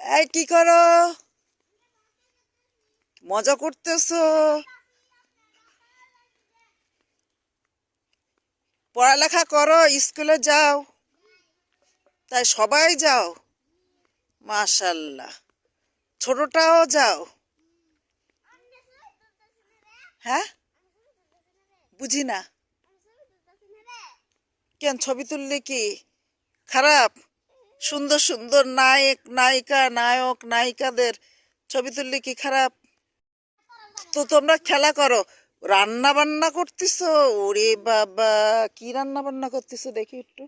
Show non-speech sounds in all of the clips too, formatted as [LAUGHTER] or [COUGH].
এই, কি করো? মজা করতেছো? পড়ালেখা করো, স্কুলে যাও। তাই সবাই যাও। মাশাল্লাহ। ছোটটাও যাও। হ্যাঁ? বুঝি না। কেন, ছবি তুললে কি? খারাপ? সুন্দর সুন্দর নায়ক, নায়িকা, নায়ক, নায়িকাদের ছবি তুললে কি খারাপ? তো তোমরা খেলা করো। রান্না বান্না করতেছো? ওরে বাবা, কি রান্না বান্না করতেছো দেখি একটু।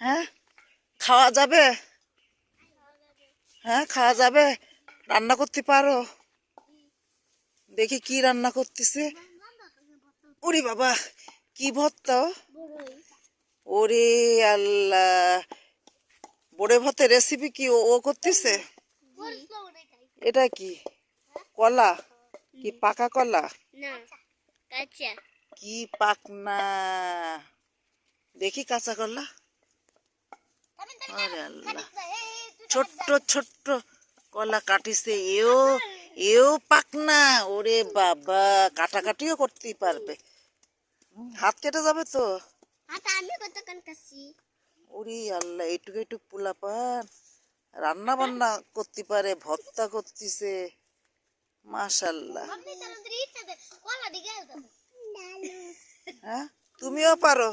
হ্যাঁ? খাওয়া যাবে? হ্যাঁ খাওয়া যাবে? রান্না করতে পারো? দেখি কি রান্না করতেছে। ওরে বাবা, কি ভর্তা? ওরে আল্লাহ। বড়ে ভাতের রেসিপি কি ও করতেছে? এটা কি? কলা? কি পাকা কলা? কি পাকনা? দেখি কাঁচা কলা। আরে আল্লাহ। ছোট্ট ছোট্ট কলা কাটিছে। এও এও পাকনা। ওরে বাবা কাটাকাটিও করতেই পারবে। হাত কেটে যাবে তো? আমি কাছি ওরে আল্লাহ এইটুকু একটু পোলা পান রান্না বান্না করতে পারে ভর্তা করতেছে। মাশাল্লাহ হ্যাঁ তুমিও পারো।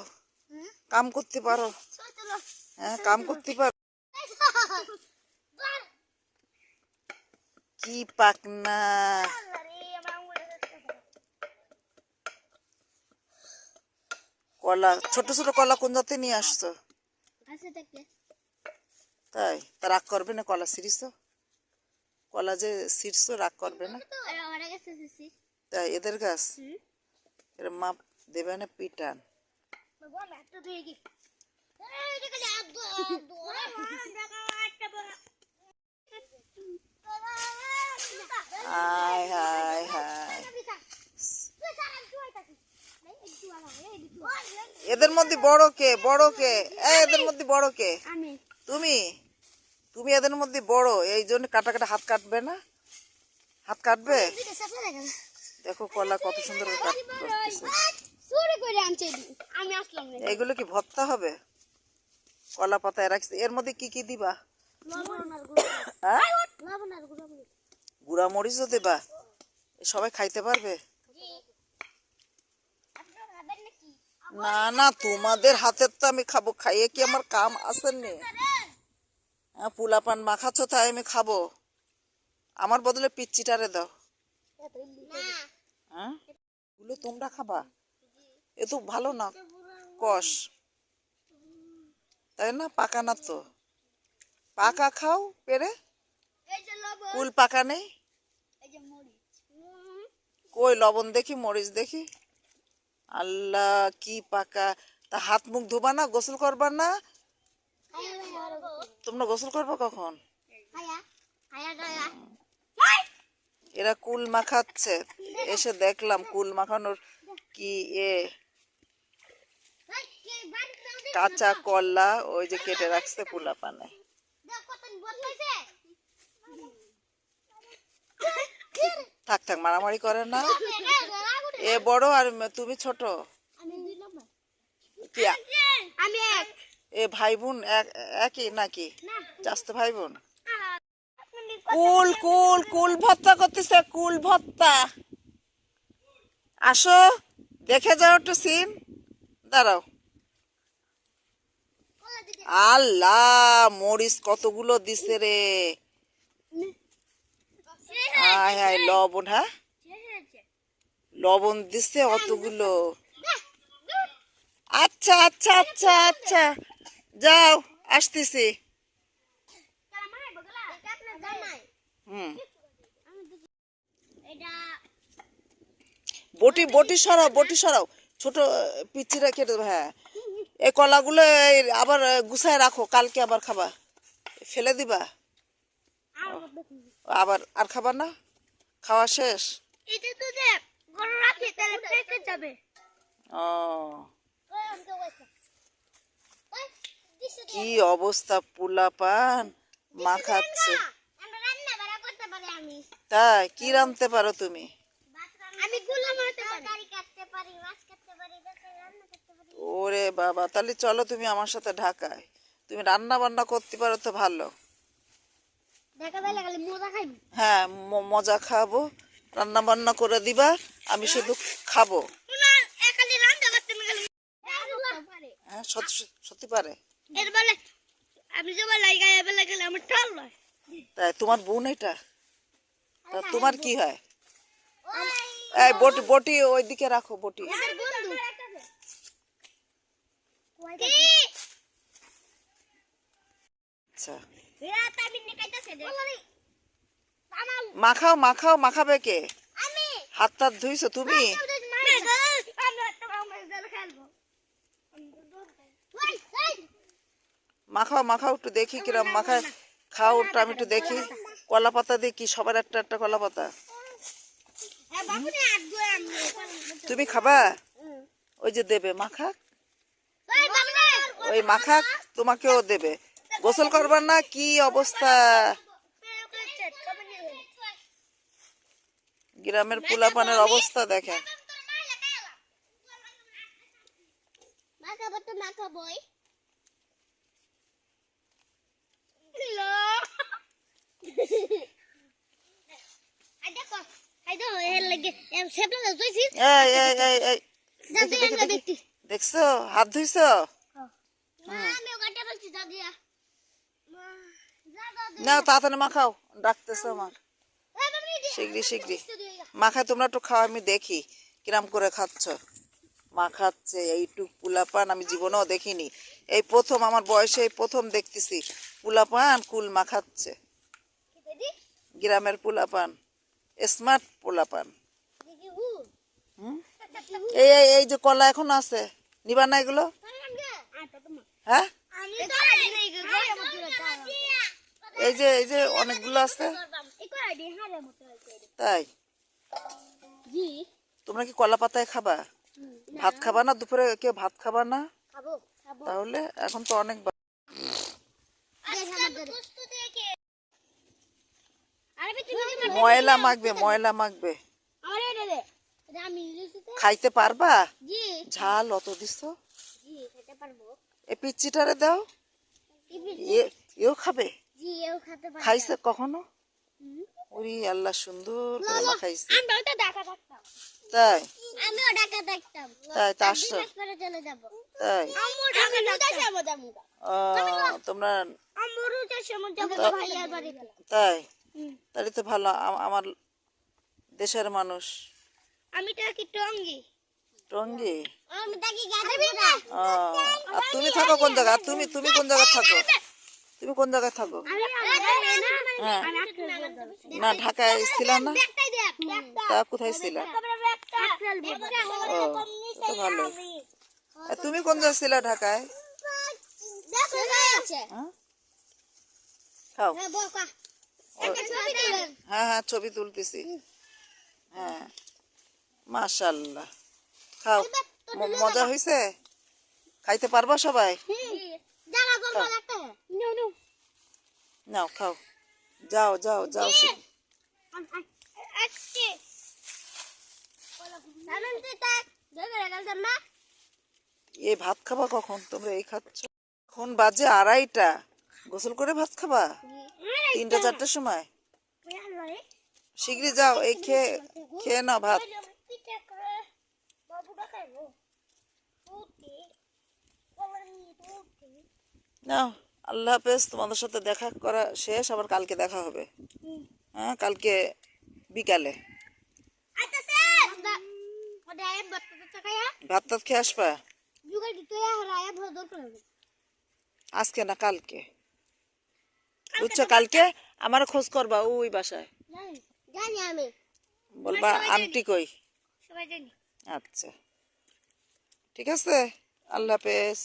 কাম করতে পারো। হ্যাঁ কাম করতে পারো। কি পাকনা। কলা ছোট ছোট কলা কোন জাতে নিয়ে আসছো? কাছে থেকে তাই তা রাগ করবে না কলা সিরিস কলা যে সিরস রাগ করবে না তাই এদের গাছ এর মাপ দেবে না পিটান হায় হায় হায় এদের মধ্যে বড় কে? বড় কে? এদের মধ্যে বড় কে? তুমি? তুমি এদের মধ্যে বড় এই জন্য কাটা কাটা হাত কাটবে না? হাত কাটবে? দেখা কলা কত সুন্দর এইগুলো কি ভর্তা হবে? কলা পাতায় রাখছে এর মধ্যে কি কি দিবা? গুঁড়ো হ্যাঁ গুঁড়ো গুড়া মরিচও দেবা? এ সবাই খাইতে পারবে? না না, তোমাদের হাতের তো আমি খাব। খাইয়ে কি আমার কাম আসেননি? হ্যাঁ পুলাপান মাখাচ্ছ, তাই আমি খাব। আমার বদলে পিচ্চিটারে দাও। না হ্যাঁ তোমরা খাবা? এ তো ভালো না, কষ। তাই না, পাকা না তো? পাকা খাও পেরে। কুল পাকা নেই? কই, লবণ দেখি, মরিচ দেখি। আল্লাহ, কি পাকা। তা হাত মুখ ধোবা না, গোসল করবা না? তোমরা গোসল করবা কখন? এরা কুল মাখাচ্ছে। এসে দেখলাম কুল মাখানোর কি এ। কাঁচা কলা, ওই যে কেটে রাখছে পুলা পানে থাক থাক মারামারি করে না। [LAUGHS] এ বড় আর তুমি ছোট। এ ভাই বোন এক- একই নাকি? না। ভাই বোন? কুল কুল কুল ভত্তা করতেছে কুল ভত্তা। আসো দেখে যাও একটু সিন। দাঁড়াও। আল্লাহ মরিচ কতগুলো দিছে রে। হায় হায়, লবণ হ্যাঁ? লবণ দিছে অতগুলো। আচ্ছা আচ্ছা আচ্ছা আচ্ছা। যাও, আসতেছি। হুম। বটি বটি সরাও বটি সরাও। ছোট পিচিরা কেটে হ্যাঁ। এই কলাগুলো আবার গুছায় রাখো, কালকে আবার খাবা। ফেলে দিবা। আবার আর খাবার না? খাওয়া শেষ? এটা তো যাবে। ও। কি অবস্থা পোলা পান মা খাচ্ছে। আমরা রান্না বাড়া করতে পারি আমি। তাই? কি রাঁধতে পারো তুমি? আমি গুলো মারতে পারি। তরকারি কাটতে পারি মাছ কাটতে পারি তরকারি রান্না করতে পারি। ওরে বাবা তাহলে চলো তুমি আমার সাথে ঢাকায়। তুমি রান্না বান্না করতে পারো তো ভালো দেখা বেলা গেলে মোজা খাইবি হ্যাঁ মজা খাব। রান্না বান্না করে দিবা, আমি শুধু খাব। হ্যাঁ সত্যি পারে। তোমার বোন এটা? তা তোমার কি হয়? বটি বটি ওইদিকে রাখো, বটি। আচ্ছা। মাখাও মাখাও, মাখাবে কে? হাত টাত ধুইছো তুমি? মাখাও মাখাও একটু দেখি কিরম মাখায়। খাও আমি একটু দেখি। কলা পাতা কি? সবার একটা একটা কলা পাতা। তুমি খাবা? ওই যে দেবে মাখা ওই বাবু নে ওই মাখা তোমাকেও দেবে। গোসল করবার না? কি অবস্থা? গ্রামের পোলাপানের অবস্থা দেখো দেখছ? হাত ধুইছো মা আমি ওখানটা বলছি দাদিয়া মা যা দাদি না, তাড়াতাড়ি মাখাও। ডাকতেছো আমার। রে শিগগিরি মাখায় তোমরা একটু খাও, আমি দেখি কিরাম করে খাচ্ছ। মা খাচ্ছে এইটুক পুলাপান, আমি জীবনেও দেখিনি। এই প্রথম, আমার বয়সে প্রথম দেখতেছি পুলাপান কুল মাখাচ্ছে। দিদি গ্রামের পুলাপান স্মার্ট পুলাপান? এই এই যে কলা এখন আছে, নিবা না এগুলো? হ্যাঁ? এই যে এই যে অনেকগুলো আছে। তাই? তোমরা কি কলা পাতায় খাবা? ভাত খাবা না? দুপুরে কেউ ভাত খাবা না? তাহলে এখন তো অনেক ময়লা মাখবে ময়লা মাখবে। খাইতে পারবা? ঝাল অত খেতে এ পিচ্চিটারে দাও। এও খাবে? খেতে খাইছে কখনো? ওরে আল্লাহ সুন্দর করে আমরা ওটা থাকতাম তাই? আমিও ঢাকা থাকতাম তাই তা আসছো? করে চলে যাব। তাই? আম্মু ঢাকা থাকতাম আমি ও, তোমরা আম্মু রুচে যাব ভাইয়ার বাড়িতে তাই? তাহলে তো ভালো আমার দেশের মানুষ। আমি তো কি টঙ্গি। টঙ্গি? আর তুমি থাকো কোন জায়গা? আর তুমি তুমি কোন জায়গায় থাকো? তুমি কোন জায়গায় থাকো? হ্যাঁ। না ঢাকায় ছিলাম না? তা কোথায় ছিলা? ও তো ভালো। তুমি কোন জায়গায় ছিলা ঢাকায়? দেখো হ্যাঁ? খাও। হ্যাঁ ছবি হ্যাঁ হ্যাঁ ছবি তুলতেছি। হ্যাঁ। মাশাল্লাহ খাও। মজা হয়েছে খাইতে পারবা সবাই? জানা গো লাগতে নো নো নাও খাও যাও যাও যাও এই ভাত খাবা কখন? তোমরা এই খাচ্ছ? এখন বাজে আড়াইটা। গোসল করে ভাত খাবা? তিনটা চারটার সময়? শিগগিরি যাও এই খেয়ে খেয়ে নাও ভাত। নাও। আল্লাহ হাফেজ তোমাদের সাথে দেখা করা শেষ আবার কালকে দেখা হবে। হ্যাঁ কালকে বিকালে। ভাত খেয়ে আসবা? আজকে না কালকে? বুঝছ কালকে আমার খোঁজ করবা ওই বাসায়। বলবা আন্টি কই? আচ্ছা। ঠিক আছে আল্লাহ হাফেজ।